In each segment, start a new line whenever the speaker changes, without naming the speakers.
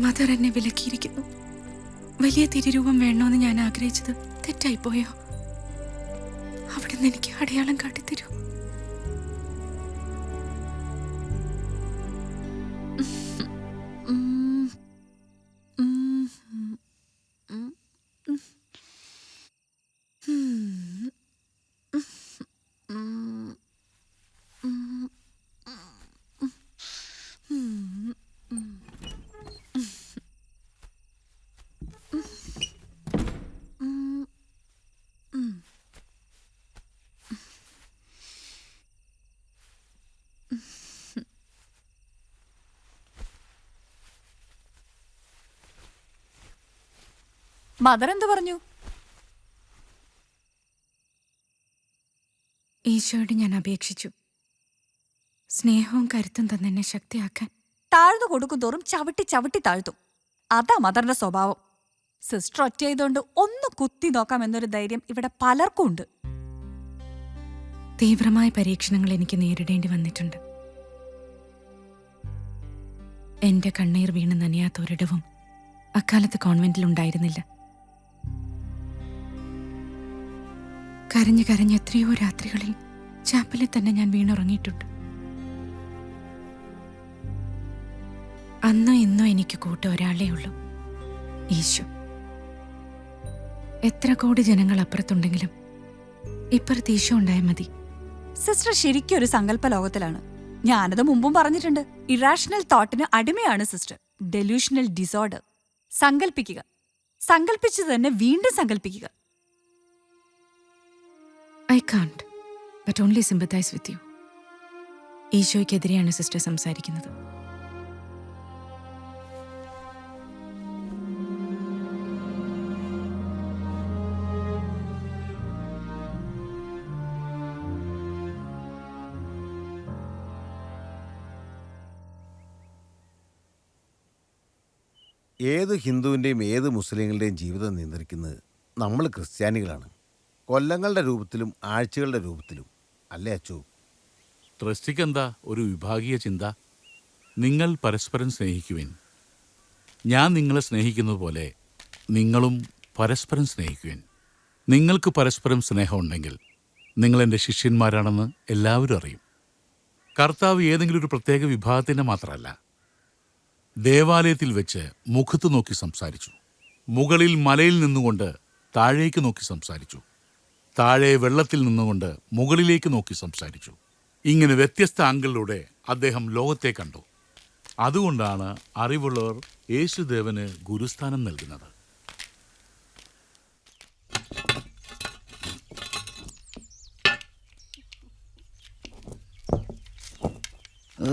Mother എന്നെ വിലക്കിയിരിക്കുന്നു. വലിയ തിരുരൂപം വേണമെന്ന് ഞാൻ ആഗ്രഹിച്ചത് തെറ്റായിപ്പോയോ? അവിടുന്ന് എനിക്ക് അടയാളം കാട്ടിത്തരൂ.
മദർ എന്ത് പറഞ്ഞു?
ഈശോയോട് ഞാൻ അപേക്ഷിച്ചു. സ്നേഹവും കരുത്തും തന്നെ ശക്തിയാക്കാൻ.
താഴ്ന്നു കൊടുക്കും തോറും ചവിട്ടി ചവിട്ടി താഴ്ത്തും. അതാ മദറിന്റെ സ്വഭാവം. സിസ്റ്റർ ഒറ്റ ചെയ്തുകൊണ്ട് ഒന്ന് കുത്തി നോക്കാം എന്നൊരു ധൈര്യം ഇവിടെ പലർക്കും ഉണ്ട്.
തീവ്രമായ പരീക്ഷണങ്ങൾ എനിക്ക് നേരിടേണ്ടി വന്നിട്ടുണ്ട്. എന്റെ കണ്ണീർ വീണ് നനയാത്ത ഒരിടവും അക്കാലത്ത് കോൺവെന്റിൽ ഉണ്ടായിരുന്നില്ല കരഞ്ഞു കരഞ്ഞ് എത്രയോ രാത്രികളിൽ ചാപ്പലിൽ തന്നെ ഞാൻ വീണുറങ്ങിയിട്ടുണ്ട്. അന്നോ ഇന്നോ എനിക്ക് കൂട്ട ഒരാളേ ഉള്ളൂ ഈശോ. എത്ര കോടി ജനങ്ങൾ അപ്പുറത്തുണ്ടെങ്കിലും ഇപ്പുറത്ത് ഈശോ ഉണ്ടായാൽ മതി.
സിസ്റ്റർ ശരിക്കും ഒരു സങ്കല്പ ലോകത്തിലാണ്. ഞാനത് മുമ്പും പറഞ്ഞിട്ടുണ്ട്. ഇറാഷണൽ തോട്ടിന് അടിമയാണ് സിസ്റ്റർ. Delusional disorder. സങ്കല്പിക്കുക. സങ്കല്പിച്ചു തന്നെ വീണ്ടും സങ്കല്പിക്കുക.
I can't but only sympathise with you ഈശോയ്ക്കെതിരെയാണ് sister സംസാരിക്കുന്നത്.
ഏത് ഹിന്ദുവിന്റെയും ഏത് മുസ്ലിങ്ങളുടെയും ജീവിതം നിയന്ത്രിക്കുന്നത് നമ്മൾ ക്രിസ്ത്യാനികളാണ്. കൊല്ലങ്ങളുടെ രൂപത്തിലും ആഴ്ചകളുടെ രൂപത്തിലും. അല്ലേ അച്ചു?
ട്രസ്റ്റിക്ക് എന്താ ഒരു വിഭാഗീയ ചിന്ത? നിങ്ങൾ പരസ്പരം സ്നേഹിക്കുവിൻ. ഞാൻ നിങ്ങളെ സ്നേഹിക്കുന്നത് പോലെ നിങ്ങളും പരസ്പരം സ്നേഹിക്കുവിൻ. നിങ്ങൾക്ക് പരസ്പരം സ്നേഹമുണ്ടെങ്കിൽ നിങ്ങൾ എന്റെ ശിഷ്യന്മാരാണെന്ന് എല്ലാവരും അറിയും. കർത്താവ് ഏതെങ്കിലും ഒരു പ്രത്യേക വിഭാഗത്തിന്റെ മാത്രമല്ല ദേവാലയത്തിൽ വെച്ച് മുഖത്ത് നോക്കി സംസാരിച്ചു. മുകളിൽ മലയിൽ നിന്നുകൊണ്ട് താഴേക്ക് നോക്കി സംസാരിച്ചു. താഴെ വെള്ളത്തിൽ നിന്നുകൊണ്ട് മുകളിലേക്ക് നോക്കി സംസാരിച്ചു. ഇങ്ങനെ വ്യത്യസ്ത ആംഗിളിലൂടെ അദ്ദേഹം ലോകത്തെ കണ്ടു. അതുകൊണ്ടാണ് അറിവുള്ളവർ യേശുദേവന് ഗുരുസ്ഥാനം നൽകുന്നത്. ഈ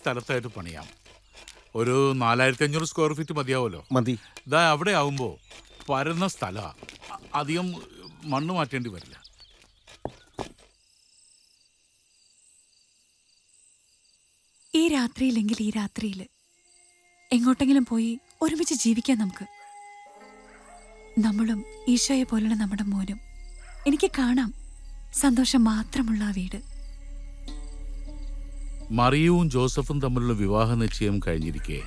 സ്ഥലത്തായിട്ട് പണിയാം. ഒരു നാലായിരത്തി അഞ്ഞൂറ് സ്ക്വയർ ഫീറ്റ് മതിയാവുമല്ലോ?
മതി.
ഇതാ അവിടെ ആവുമ്പോൾ പരന്ന സ്ഥലമാണ് അധികം മണ്ണ് മാറ്റേണ്ടി വരില്ല.
ഈ രാത്രിയില്ലെങ്കിൽ ഈ രാത്രിയിൽ എങ്ങോട്ടെങ്കിലും പോയി ഒരുമിച്ച് ജീവിക്കാം നമുക്ക്. നമ്മളും ഈശോയെ പോലുള്ള നമ്മുടെ മോനും എനിക്ക് കാണാം. സന്തോഷം മാത്രമുള്ള ആ വീട്.
മറിയവും ജോസഫും തമ്മിലുള്ള വിവാഹ നിശ്ചയം കഴിഞ്ഞിരിക്കെ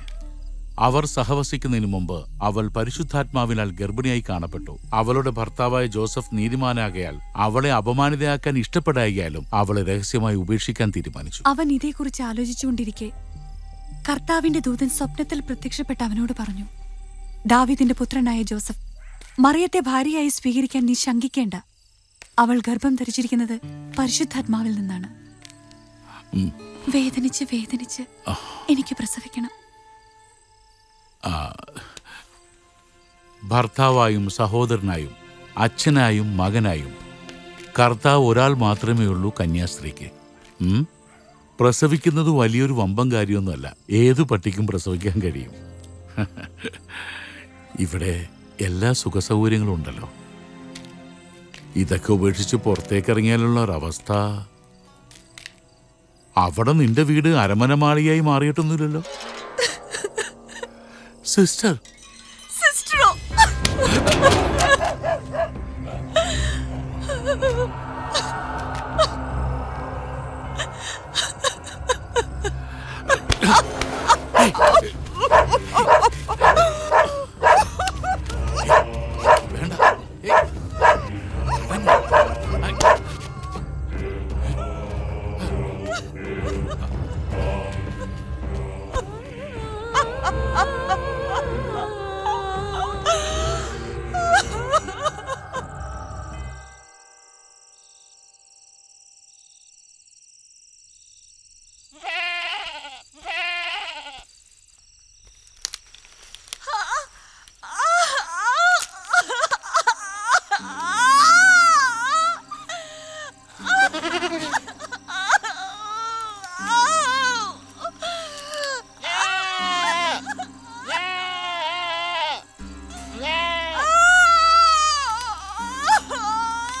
അവർ സഹവസിക്കുന്നതിന് മുമ്പ് അവൾ പരിശുദ്ധാത്മാവിനാൽ ഗർഭിണിയായി കാണപ്പെട്ടു. അവളുടെ ഭർത്താവായ ജോസഫ് നീതിമാനാകയാൽ അവളെ അപമാനിതയാക്കാൻ ഇഷ്ടപ്പെടായാലും അവളെ രഹസ്യമായി ഉപേക്ഷിക്കാൻ തീരുമാനിച്ചു.
അവൻ ഇതേക്കുറിച്ച് ആലോചിച്ചുകൊണ്ടിരിക്കെ കർത്താവിന്റെ ദൂതൻ സ്വപ്നത്തിൽ പ്രത്യക്ഷപ്പെട്ട അവനോട് പറഞ്ഞു ദാവിദിന്റെ പുത്രനായ ജോസഫ് മറിയത്തെ ഭാര്യയായി സ്വീകരിക്കാൻ നീ ശങ്കിക്കേണ്ട. അവൾ ഗർഭം ധരിച്ചിരിക്കുന്നത് പരിശുദ്ധാത്മാവിൽ നിന്നാണ്.
വേദനിച്ച് വേദനിച്ച് എനിക്ക് പ്രസവിക്കണം.
ഭർത്താവായും സഹോദരനായും അച്ഛനായും മകനായും കർത്താവ് ഒരാൾ മാത്രമേ ഉള്ളൂ കന്യാസ്ത്രീക്ക്. പ്രസവിക്കുന്നത് വലിയൊരു വമ്പം കാര്യമൊന്നുമല്ല. ഏതു പട്ടിക്കും പ്രസവിക്കാൻ കഴിയും. ഇവിടെ എല്ലാ സുഖസൗകര്യങ്ങളും ഉണ്ടല്ലോ ഇതൊക്കെ ഉപേക്ഷിച്ച് പുറത്തേക്കിറങ്ങിയാലുള്ള ഒരവസ്ഥ. അവിടെ നിന്റെ വീട് അരമന മാളികയായി മാറിയിട്ടൊന്നുമില്ലല്ലോ. സിസ്റ്റർ.
സിസ്റ്ററോ.
വേണ്ട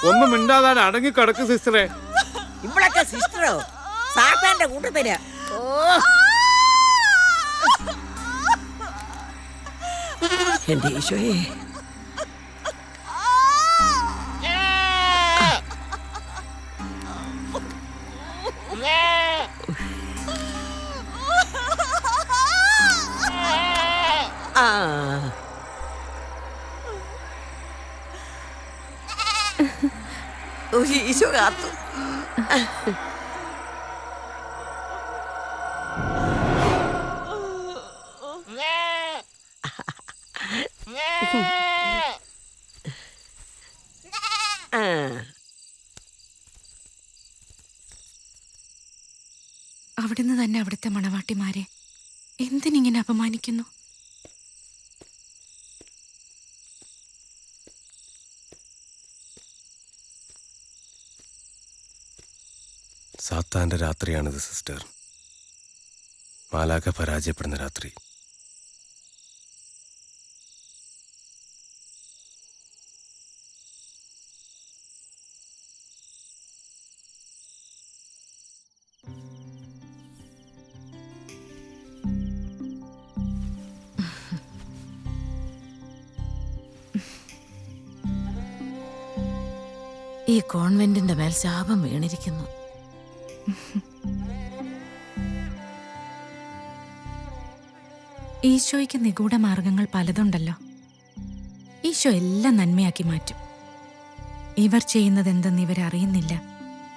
ഒന്നും മിണ്ടാതെ അടങ്ങി കിടക്ക് സിസ്റ്ററെ
ഇവിടൊക്കെ സിസ്റ്ററോ സാത്താന്റെ കൂട്ടത്തിൽ. ഓ. എന്റെ ഈശോയെ. ഓ, ഈശോ കാത്തു gato.
അവിടുന്ന് തന്നെ അവിടുത്തെ മണവാട്ടിമാരെ. എന്തിനിങ്ങനെ അപമാനിക്കുന്നു?
സാത്താന്റെ രാത്രിയാണിത് സിസ്റ്റർ. മാലാഖ പരാജയപ്പെടുന്ന രാത്രി.
ഈ കോൺവെന്റിന്റെ മേൽ ശാപം വീണിരിക്കുന്നു.
ഈശോയ്ക്ക് നിഗൂഢ മാർഗങ്ങൾ പലതുണ്ടല്ലോ. ഈശോ എല്ലാം നന്മയാക്കി മാറ്റും. ഇവർ ചെയ്യുന്നത് എന്തെന്ന് ഇവരറിയുന്നില്ല.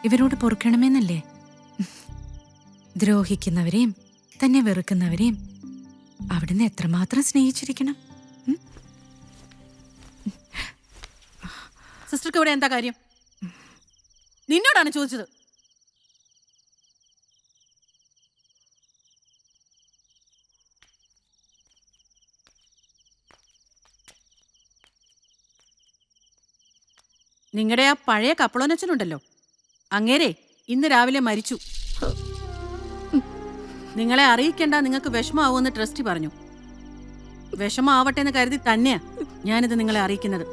ഇവരോട് പൊറുക്കണമെന്നല്ലേ? ദ്രോഹിക്കുന്നവരെയും തന്നെ വെറുക്കുന്നവരെയും അവിടുന്ന് എത്രമാത്രം സ്നേഹിച്ചിരിക്കണം?
സിസ്റ്റർക്ക് ഇവിടെ എന്താ കാര്യം? നിന്നോടാണ് ചോദിച്ചത്. നിങ്ങളുടെ ആ പഴയ കപ്പളോനച്ചനുണ്ടല്ലോ. അങ്ങേരെ ഇന്ന് രാവിലെ മരിച്ചു. നിങ്ങളെ അറിയിക്കേണ്ട നിങ്ങൾക്ക് വിഷമാവുമെന്ന് ട്രസ്റ്റി പറഞ്ഞു. വിഷമാവട്ടെ എന്ന് കരുതി തന്നെയാ ഞാനിത് നിങ്ങളെ അറിയിക്കുന്നത്.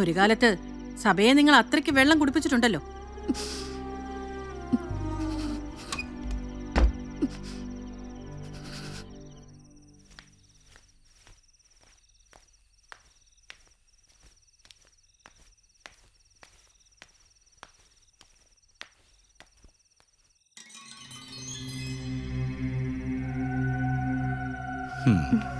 ഒരു കാലത്ത് സഭയെ നിങ്ങൾ അത്രയ്ക്ക് വെള്ളം കുടിപ്പിച്ചിട്ടുണ്ടല്ലോ.
Hmm.